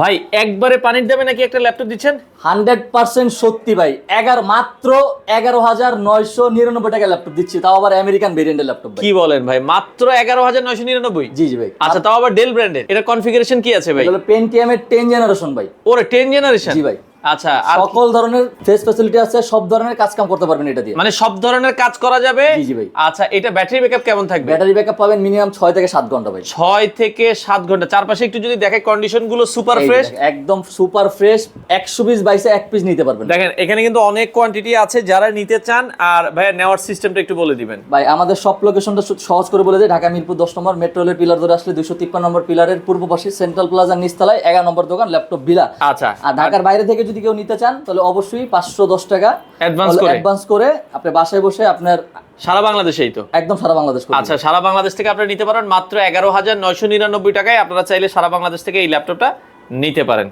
ভাই একবারে পানির দামে নাকি একটা ল্যাপটপ দিচ্ছেন? হান্ড্রেড পার্সেন্ট সত্যি ভাই এগারো মাত্র এগারো হাজার নয়শো নিরানব্বই টাকা ল্যাপটপ দিচ্ছি তাও আবার আমেরিকান ভেরিয়েন্টের ল্যাপটপ কি বলেন ভাই মাত্র এগারো হাজার নয়শো নিরানব্বই? জি জি ভাই আচ্ছা তাও আবার ডেল ব্র্যান্ডের এটা কনফিগারেশন কি আছে ভাই? পেন্টিএম এর টেন জেনারেশন ভাই। ওরে টেন জেনারেশন জি ভাই। আচ্ছা সকল ধরনের ফেস ফ্যাসিলিটি আছে সব ধরনের কাজ কাম করতে পারবেন এটা দিয়ে। মানে সব ধরনের কাজ করা যাবে? জি, জি ভাই। আচ্ছা এটা ব্যাটারি ব্যাকআপ কেমন থাকবে? ব্যাটারি ব্যাকআপ পাবেন মিনিমাম ছয় থেকে সাত ঘণ্টা ভাই। ছয় থেকে সাত ঘণ্টা। চারপাশে একটু যদি দেখে কন্ডিশনগুলো সুপার ফ্রেশ একদম সুপার ফ্রেশ একশো পিস বাইসে এক পিস নিতে পারবেন। দেখেন এখানে কিন্তু অনেক কোয়ান্টিটি আছে যারা নিতে চান আর ভাইয়া নেওয়ার সিস্টেমটা একটু বলে দিবেন। ভাই আমাদের সব লোকেশনটা সহজ করে বলে দেয় ঢাকা মিরপুর দশ নম্বর মেট্রো রেলের পিলার ধরে আসলে দুশো তিপ্পান্ন নম্বর পিলারের পূর্ব পাশে সেন্ট্রাল প্লাজার নিচতলায় এগারো নম্বর দোকান ল্যাপটপ বিলা আচ্ছা। আর ঢাকার বাইরে থেকে যদি কেউ নিতে চান তাহলে অবশ্যই পাঁচশো দশ টাকা অ্যাডভান্স করে? অ্যাডভান্স করে আপনি বাসায় বসে আপনার সারা বাংলাদেশেই তো? একদম সারা বাংলাদেশ আচ্ছা সারা বাংলাদেশ থেকে আপনি নিতে পারেন মাত্র এগারো হাজার নয়শো নিরানব্বই টাকায়। আপনারা চাইলে সারা বাংলাদেশ থেকে এই ল্যাপটপটা নিতে পারেন।